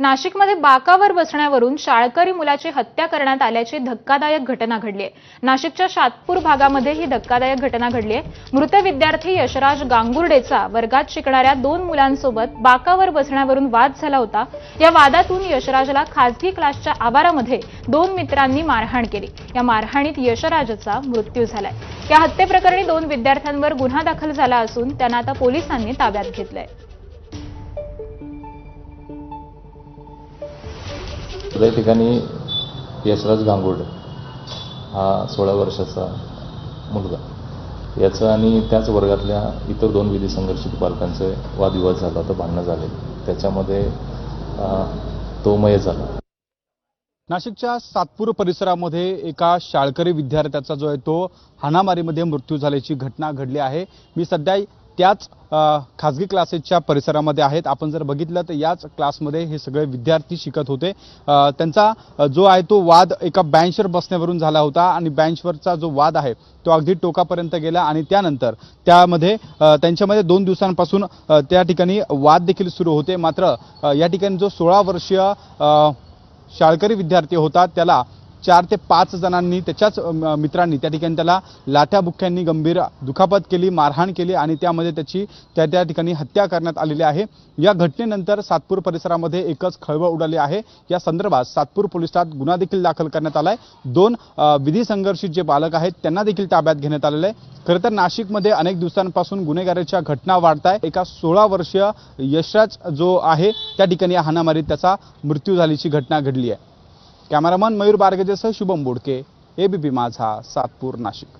नाशिकमध्ये बाकावर बसण्यावरून शाळकरी मुलाची हत्या करण्यात आल्याची धक्कादायक घटना घडली आहे. नाशिकच्या शातपूर भागामध्ये ही धक्कादायक घटना घडली आहे. मृत विद्यार्थी यशराज गांगुर्डेचा वर्गात शिकणाऱ्या दोन मुलांसोबत बाकावर बसण्यावरून वाद झाला होता. या वादातून यशराजला खासगी क्लासच्या आवारामध्ये दोन मित्रांनी मारहाण केली. या मारहाणीत यशराजचा मृत्यू झालाय. या हत्येप्रकरणी दोन विद्यार्थ्यांवर गुन्हा दाखल झाला असून त्यांना आता पोलिसांनी ताब्यात घेतलंय. तर या ठिकाणी यशराज गांगुर्डे हा सोळा वर्षाचा मुलगा. याचं आणि त्याच वर्गातल्या इतर दोन विधी संघर्षित बालकांचे वादविवाद झाला होता भांडणं झाले. त्याच्यामध्ये तो मय झाला. नाशिकच्या सातपूर परिसरामध्ये एका शाळकरी विद्यार्थ्याचा जो आहे तो हाणामारीमध्ये मृत्यू झाल्याची घटना घडली आहे. मी सध्या त्याच खाजगी क्लासेसच्या परिसरामध्ये आहेत. आपण जर बघितलं तर याच क्लासमध्ये हे सगळे विद्यार्थी शिकत होते. त्यांचा जो आहे तो वाद एका बँचवर बसण्यावरून झाला होता आणि बँचवरचा जो वाद आहे तो अगदी टोकापर्यंत गेला आणि त्यानंतर त्यामध्ये त्यांच्यामध्ये दोन दिवसांपासून त्या ठिकाणी वाद देखील सुरू होते. मात्र या ठिकाणी जो सोळा वर्षीय शाळकरी विद्यार्थी होता त्याला चार ते पाच जणांनी त्याच्याच मित्रांनी त्या ठिकाणी त्याला लाठ्याबुक्क्यांनी गंभीर दुखापत केली मारहाण केली आणि त्यामध्ये त्याची त्या त्या ठिकाणी हत्या करण्यात आलेली आहे. या घटनेनंतर सातपूर परिसरामध्ये एकच खळबळ उडाली आहे. या संदर्भात सातपूर पोलिसात गुन्हा देखील दाखल करण्यात आलाय. दोन विधी संघर्षित जे बालक आहेत त्यांना देखील ताब्यात घेण्यात आलेलं आहे. खरं तर नाशिकमध्ये अनेक दिवसांपासून गुन्हेगारीच्या घटना वाढत आहे एका सोळा वर्षीय यशराज जो आहे त्या ठिकाणी हाणामारीत त्याचा मृत्यू झाल्याची घटना घडली आहे. कॅमेरामन मयूर बारगजेसह शुभम बोडके एबीपी माझा सातपूर नाशिक.